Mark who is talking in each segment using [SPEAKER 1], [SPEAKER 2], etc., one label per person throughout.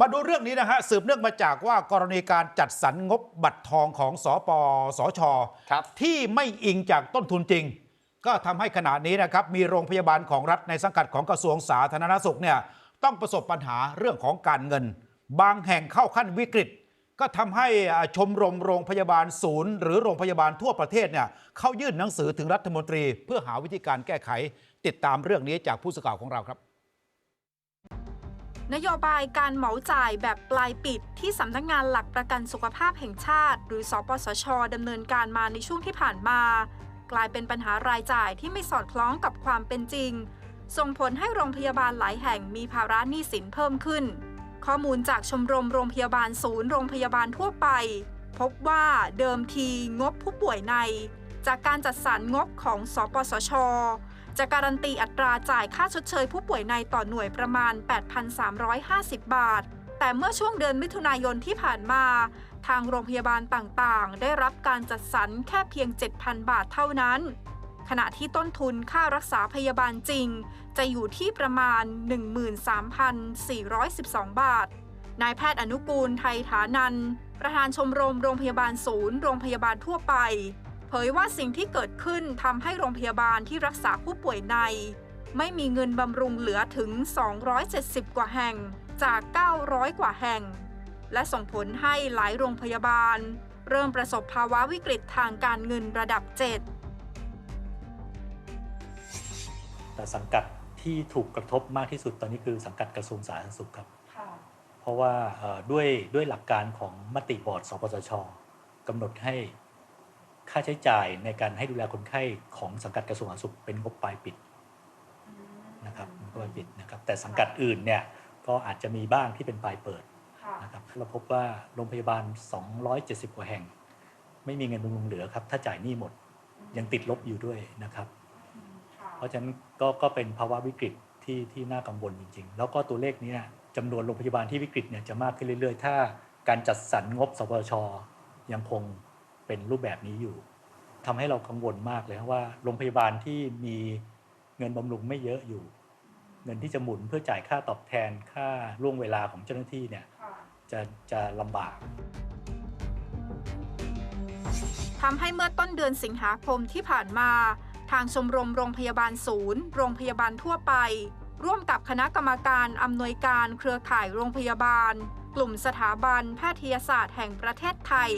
[SPEAKER 1] มาดูเรื่องนี้นะฮะสืบเนื่องมาจากว่ากรณีการจัดสรรงบบัตรทองของสปสช
[SPEAKER 2] ครับ
[SPEAKER 1] ที่ไม่อิงจากต้นทุนจริง ก็ทำให้ขณะนี้นะครับมีโรงพยาบาลของรัฐในสังกัดของกระทรวงสาธารณสุขเนี่ยต้องประสบปัญหาเรื่องของการเงิน บางแห่งเข้าขั้นวิกฤต ก็ทำให้อ่าชมรมโรงพยาบาลศูนย์ หรือโรงพยาบาลทั่วประเทศเนี่ยเข้ายื่นหนังสือถึงรัฐมนตรี เพื่อหาวิธีการแก้ไข ติดตามเรื่องนี้จากผู้สื่อข่าวของเราครับ
[SPEAKER 3] นโยบายการเหมาจ่ายแบบปลายปิดที่สำนักงานหลักประกันสุขภาพแห่งชาติ หรือ สปสชดำเนินการมาในช่วงที่ผ่านมา กลายเป็นปัญหารายจ่ายที่ไม่สอดคล้องกับความเป็นจริง ส่งผลให้โรงพยาบาลหลายแห่งมีภาระหนี้สินเพิ่มขึ้น ข้อมูลจากชมรมโรงพยาบาลศูนย์โรงพยาบาลทั่วไป พบว่าเดิมทีงบผู้ป่วยใน จากการจัดสรรงบของ สปสช จะการันตีอัตราจ่ายค่าชดเชยผู้ป่วยในต่อหน่วยประมาณ 8,350 บาท แต่เมื่อช่วงเดือนมิถุนายนที่ผ่านมา ทางโรงพยาบาลต่างๆ ได้รับการจัดสรรแค่เพียง 7,000 บาทเท่านั้น ขณะที่ต้นทุนค่ารักษาพยาบาลจริง จะอยู่ที่ประมาณ 13,412 บาท นายแพทย์อนุกูลไทยฐานันประธานชมรมโรงพยาบาลศูนย์ โรงพยาบาลทั่วไป ยว่าสิ่งที่เกิดขึ้นทำให้โรงพยาบาลที่รักษาผู้ป่วยใน ไม่มีเงินบำรุงเหลือถึง 270 กว่าแห่งจาก 900 กว่าแห่ง และส่งผลให้หลายโรงพยาบาล เริ่มประสบภาวะวิกฤตทางการเงินระดับ 7
[SPEAKER 4] แต่สังกัดที่ถูกกระทบมากที่สุดตอนนี้คือสังกัดกระทรวงสาธารณสุขครับเพราะว่าเอ่อด้วยด้วยหลักการของมติบอร์ด สปสชกำหนดให้ ค่าใช้จ่ายในการให้ดูแลคนไข้ของสังกัดกระทรวงสาธารณสุขเป็นงบปลายปิดนะครับงบปลายปิดนะครับ แต่สังกัดอื่นเนี่ยก็อาจจะมีบ้างที่เป็นปลายเปิดนะครับเราพบว่าโรงพยาบาล 270 กว่าแห่ง ไม่มีเงินบำรุงเหลือครับถ้าจ่ายหนี้หมดยังติดลบอยู่ด้วยนะครับ เพราะฉะนั้นก็ก็เป็นภาวะวิกฤตที่ที่น่ากังวลจริง ๆ แล้วก็ตัวเลขเนี้จำนวนโรงพยาบาลที่วิกฤตเนี่ยจะมากขึ้นเรื่อย ๆ ถ้าการจัดสรรงบสปชยังคง เป็นรูปแบบนี้อยู่ทำให้เรากังวลมากเลยครับว่าโรงพยาบาลที่มีเงินบำรุงไม่เยอะอยู่ เงินที่จะหมุนเพื่อจ่ายค่าตอบแทนค่าล่วงเวลาของเจ้าหน้าที่เนี่ยจะจะลำบาก
[SPEAKER 3] ทำให้เมื่อต้นเดือนสิงหาคมที่ผ่านมา ทางชมรมโรงพยาบาลศูนย์ โรงพยาบาลทั่วไป ร่วมกับคณะกรรมการอำนวยการเครือข่ายโรงพยาบาล กลุ่มสถาบันแพทยศาสตร์แห่งประเทศไทย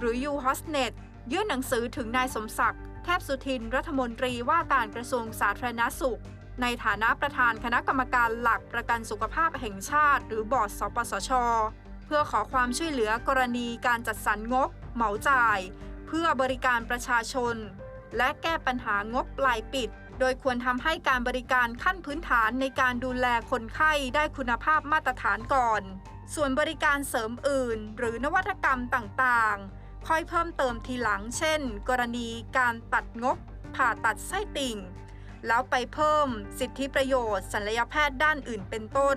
[SPEAKER 3] หรือ u h o s n e t ยื่นหนังสือถึงนายสมศักดิ์แทบสุทินรัฐมนตรีว่าการกระทรวงสาธารณสุข ในฐานะประธานคณะกรรมการหลักประกันสุขภาพแห่งชาติ หรือบอร์ดสปสช เพื่อขอความช่วยเหลือกรณีการจัดสรรงบ เหมาจ่าย เพื่อบริการประชาชน และแก้ปัญหางบปลายปิด โดยควรทำให้การบริการขั้นพื้นฐานในการดูแลคนไข้ได้คุณภาพมาตรฐานก่อน ส่วนบริการเสริมอื่น หรือนวัตกรรมต่างๆ ค่อยเพิ่มเติมทีหลัง เช่น กรณีการตัดงบผ่าตัดไส้ติ่ง แล้วไปเพิ่มสิทธิประโยชน์ศัลยแพทย์ด้านอื่นเป็นต้น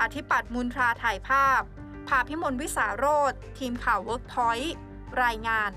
[SPEAKER 3] อธิปัตย์มูลทราถ่ายภาพ ภาพิมลวิสาโรธทีมข่าว WorkPoint รายงาน